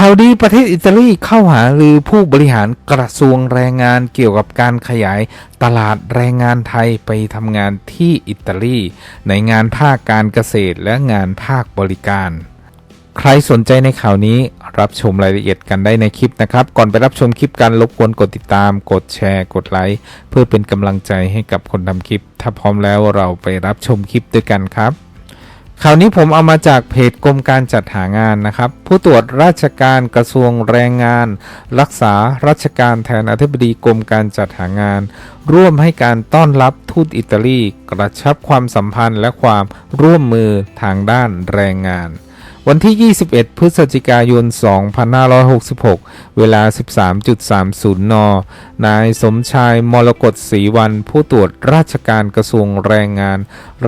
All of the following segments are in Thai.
ข่าวดีประเทศอิตาลีเข้าหารือผู้บริหารกระทรวงแรงงานเกี่ยวกับการขยายตลาดแรงงานไทยไปทำงานที่อิตาลี ในงานภาคการเกษตรและงานภาคบริการ ใครสนใจในข่าวนี้รับชมรายละเอียดกันได้ในคลิปนะครับ ก่อนไปรับชมคลิปกันรบกวนกดติดตาม กดแชร์ กดไลค์เพื่อเป็นกำลังใจให้กับคนทำคลิป ถ้าพร้อมแล้วเราไปรับชมคลิปด้วยกันครับ ข่าวนี้ผมเอามาจากเพจกรมการจัดหางานนะครับ ผู้ตรวจราชการกระทรวงแรงงาน รักษาราชการแทนอธิบดีกรมการจัดหางาน ร่วมให้การต้อนรับทูตอิตาลี กระชับความสัมพันธ์และความร่วมมือทางด้านแรงงาน วันที่ 21 พฤศจิกายน 2566 เวลา 13.30 น นายสมชาย มรกตศรีวัน ผู้ตรวจราชการกระทรวงแรงงาน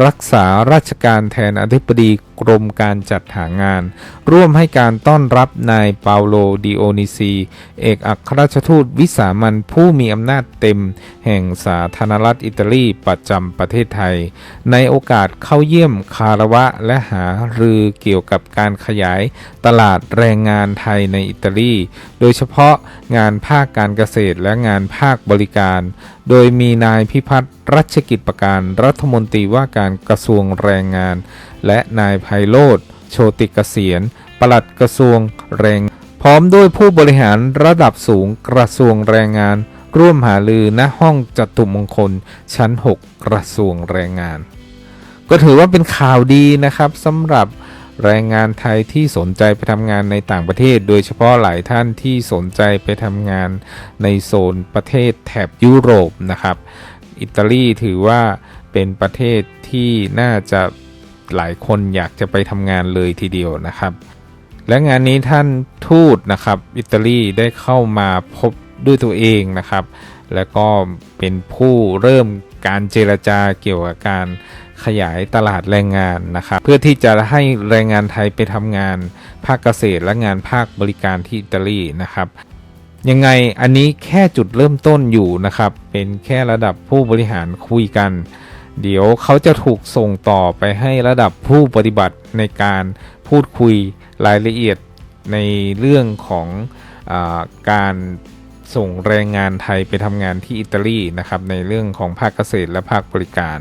รักษาราชการแทนอธิบดีกรมการจัดหางาน ร่วมให้การต้อนรับนายเปาโลดิโอนิซี เอกอัครราชทูตวิสามันผู้มีอำนาจเต็ม แห่งสาธารณรัฐอิตาลีประจำประเทศไทย ในโอกาสเข้าเยี่ยมคารวะและหารือเกี่ยวกับการขยายตลาดแรงงานไทยในอิตาลี โดยเฉพาะงานภาคการเกษตรและงานภาคบริการ โดยมีนายพิพัฒน์รัชกิจประการรัฐมนตรีว่าการกระทรวงแรงงาน และนายไพโรธโชติกเกษียณปลัดกระทรวงแรงพร้อมด้วยผู้บริหารระดับสูงกระทรวงแรงงาน ร่วมหาลือณห้องจตุมงคล ชั้น 6 กระทรวงแรงงาน ก็ถือว่าเป็นข่าวดีนะครับสำหรับ แรงงานไทยที่สนใจไปทำงานในต่างประเทศ โดยเฉพาะหลายท่านที่สนใจไปทำงานในโซนประเทศแถบยุโรปนะครับ อิตาลีถือว่าเป็นประเทศที่น่าจะหลายคนอยากจะไปทำงานเลยทีเดียวนะครับ และงานนี้ท่านทูตนะครับ อิตาลีได้เข้ามาพบด้วยตัวเองนะครับ แล้วก็เป็นผู้เริ่มการเจรจาเกี่ยวกับการ ขยายตลาดแรงงานนะครับ เพื่อที่จะให้แรงงานไทยไปทำงานภาคเกษตรและงานภาคบริการที่อิตาลีนะครับยังไงอันนี้แค่จุดเริ่มต้นอยู่นะครับ เป็นแค่ระดับผู้บริหารคุยกัน เดี๋ยวเขาจะถูกส่งต่อไปให้ระดับผู้ปฏิบัติในการพูดคุยรายละเอียดในเรื่องของอการส่งแรงงานไทยไปทำงานที่อิตาลีนะครับ ในเรื่องของภาคเกษตรและภาคบริการ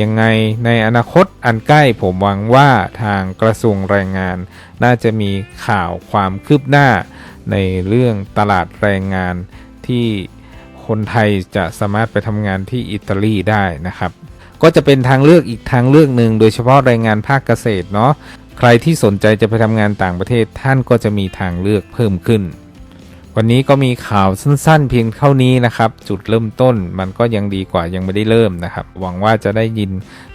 ยังไงในอนาคตอันใกล้ผมหวังว่าทางกระทรวงแรงงาน น่าจะมีข่าวความคืบหน้า ในเรื่องตลาดแรงงานที่คนไทยจะสามารถไปทำงานที่อิตาลีได้นะครับ ก็จะเป็นทางเลือกอีกทางเลือกหนึ่งโดยเฉพาะแรงงานภาคเกษตรเนาะใครที่สนใจจะไปทำงานต่างประเทศท่านก็จะมีทางเลือกเพิ่มขึ้น วันนี้ก็มีข่าวสั้นๆ เพียงเท่านี้นะครับ จุดเริ่มต้นมันก็ยังดีกว่ายังไม่ได้เริ่มนะครับ หวังว่าจะได้ยิน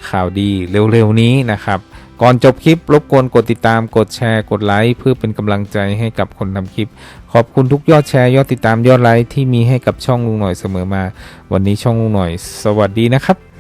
ข่าวดีเร็วๆนี้นะครับ ก่อนจบคลิปรบกวนกดติดตามกดแชร์กดไลค์เพื่อเป็นกำลังใจให้กับคนทำคลิป ขอบคุณทุกยอดแชร์ยอดติดตามยอดไลค์ที่มีให้กับช่องลุงหน่อยเสมอมา วันนี้ช่องลุงหน่อย สวัสดีนะครับ